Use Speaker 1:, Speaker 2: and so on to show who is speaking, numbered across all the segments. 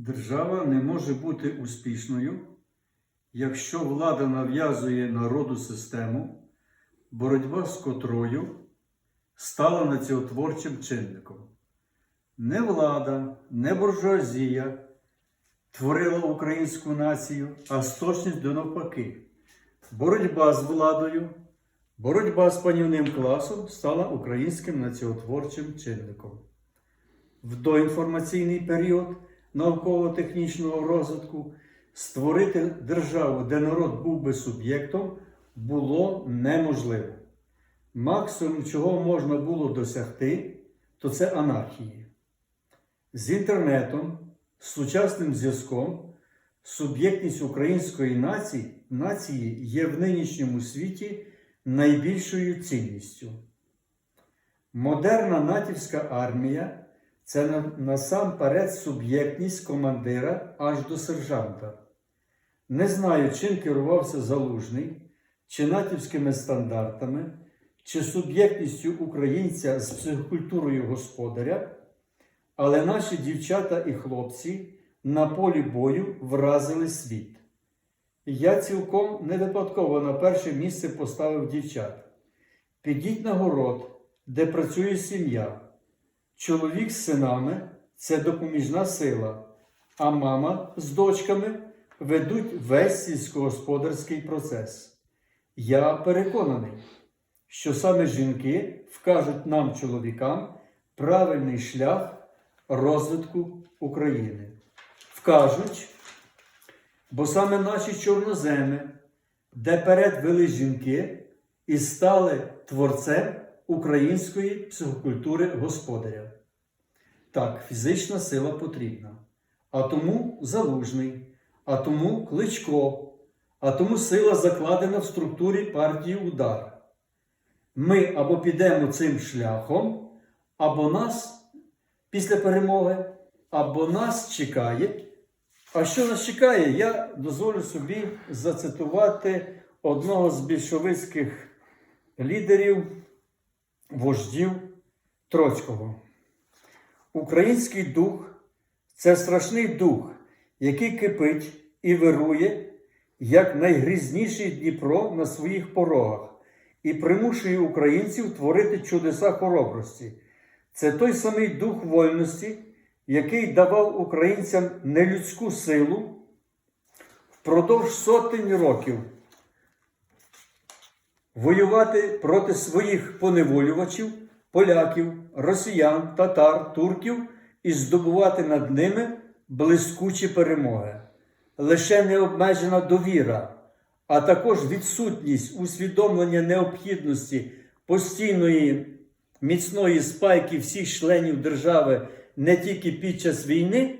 Speaker 1: Держава не може бути успішною, якщо влада нав'язує народу систему, боротьба з котрою стала націотворчим чинником. Не влада, не буржуазія творила українську націю, а сточність до навпаки. Боротьба з владою, боротьба з панівним класом стала українським націотворчим чинником. В доінформаційний період науково-технічного розвитку створити державу, де народ був би суб'єктом, було неможливо. Максимум, чого можна було досягти, то це анархії. З інтернетом, з сучасним зв'язком, суб'єктність української нації, нації є в нинішньому світі найбільшою цінністю. Модерна натівська армія це насамперед суб'єктність командира аж до сержанта. Не знаю, чим керувався залужний, чи натівськими стандартами, чи суб'єктністю українця з психокультурою господаря, але наші дівчата і хлопці на полі бою вразили світ. Я цілком не випадково на перше місце поставив дівчат. Підіть на город, де працює сім'я. Чоловік з синами це допоміжна сила, а мама з дочками ведуть весь сільськогосподарський процес. Я переконаний, що саме жінки вкажуть нам, чоловікам, правильний шлях розвитку України. Вкажуть, бо саме наші чорноземи, де перед вели жінки і стали творцем української психокультури господаря. Так, фізична сила потрібна. А тому залужний, а тому кличко, а тому сила закладена в структурі партії удар. Ми або підемо цим шляхом, або нас після перемоги, або нас чекає. А що нас чекає, я дозволю собі зацитувати одного з більшовицьких лідерів, вождів Троцького. Український дух це страшний дух, який кипить і вирує, як найгрізніший Дніпро на своїх порогах, і примушує українців творити чудеса хоробрості. Це той самий дух вольності, який давав українцям нелюдську силу впродовж сотень років воювати проти своїх поневолювачів, поляків, росіян, татар, турків і здобувати над ними блискучі перемоги. Лише необмежена довіра, а також відсутність усвідомлення необхідності постійної міцної спайки всіх членів держави не тільки під час війни,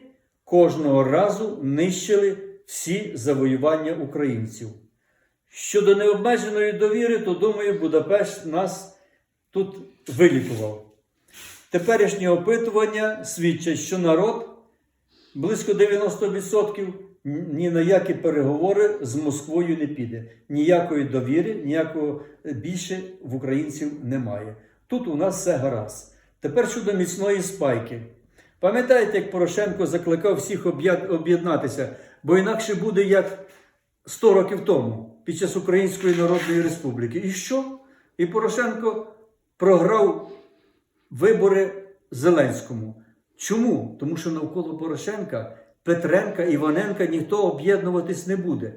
Speaker 1: кожного разу нищили всі завоювання українців. Щодо необмеженої довіри, то думаю, Будапешт нас тут вилікував. Теперішнє опитування свідчать, що народ близько 90% ні на які переговори з Москвою не піде. Ніякої довіри, ніякого більше в українців немає. Тут у нас все гаразд. Тепер щодо міцної спайки. Пам'ятаєте, як Порошенко закликав всіх об'єднатися, бо інакше буде як 100 років тому під час Української Народної Республіки. І що? І Порошенко програв вибори Зеленському. Чому? Тому що навколо Порошенка, Петренка, Іваненка ніхто об'єднуватись не буде.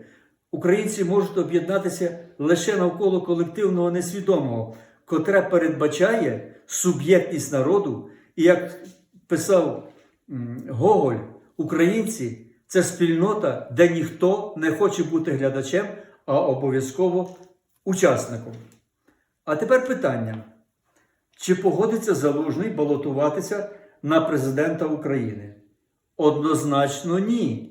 Speaker 1: Українці можуть об'єднатися лише навколо колективного несвідомого, котре передбачає суб'єктність народу. І як писав Гоголь, українці це спільнота, де ніхто не хоче бути глядачем, а обов'язково учасником. А тепер питання: чи погодиться залужний балотуватися на президента України? Однозначно ні.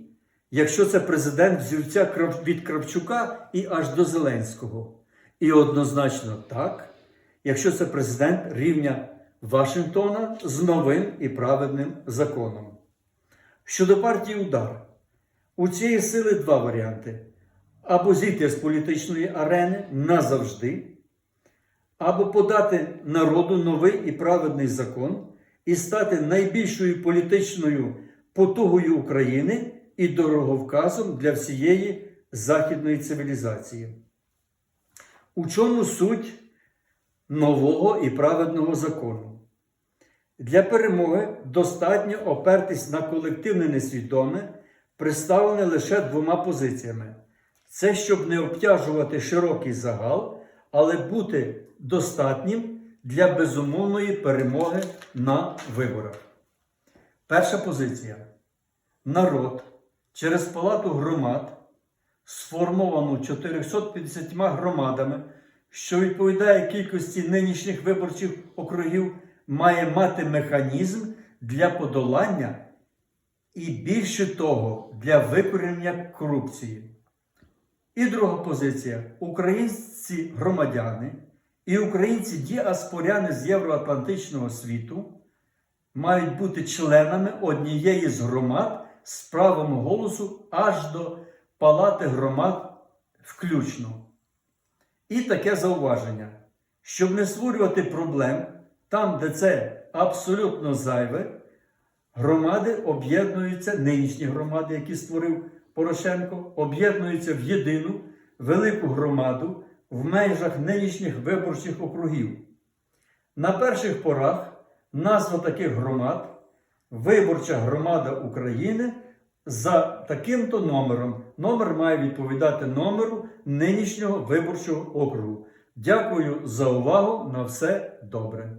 Speaker 1: Якщо це президент взірця Крав- від Кравчука і аж до Зеленського. І однозначно так, якщо це президент рівня Вашингтона з новим і праведним законом. Щодо партії удар, у цієї сили два варіанти: або зійти з політичної арени назавжди, або подати народу новий і праведний закон і стати найбільшою політичною потугою України і дороговказом для всієї західної цивілізації. У чому суть нового і праведного закону? Для перемоги достатньо опертись на колективне несвідоме, представлене лише двома позиціями: це щоб не обтяжувати широкий загал, але бути достатнім для безумовної перемоги на виборах. Перша позиція. Народ через палату громад, сформовану 450 громадами, що відповідає кількості нинішніх виборчих округів, має мати механізм для подолання і більше того, для викорінення корупції. І друга позиція: українці громадяни і українці діаспоряни з євроатлантичного світу мають бути членами однієї з громад з правом голосу аж до палати громад включно. І таке зауваження, щоб не створювати проблем там, де це абсолютно зайве, громади об'єднуються, нинішні громади, які створив Порошенко, об'єднуються в єдину велику громаду в межах нинішніх виборчих округів. На перших порах назва таких громад Виборча громада України за таким-то номером. Номер має відповідати номеру нинішнього виборчого округу. Дякую за увагу. На все добре.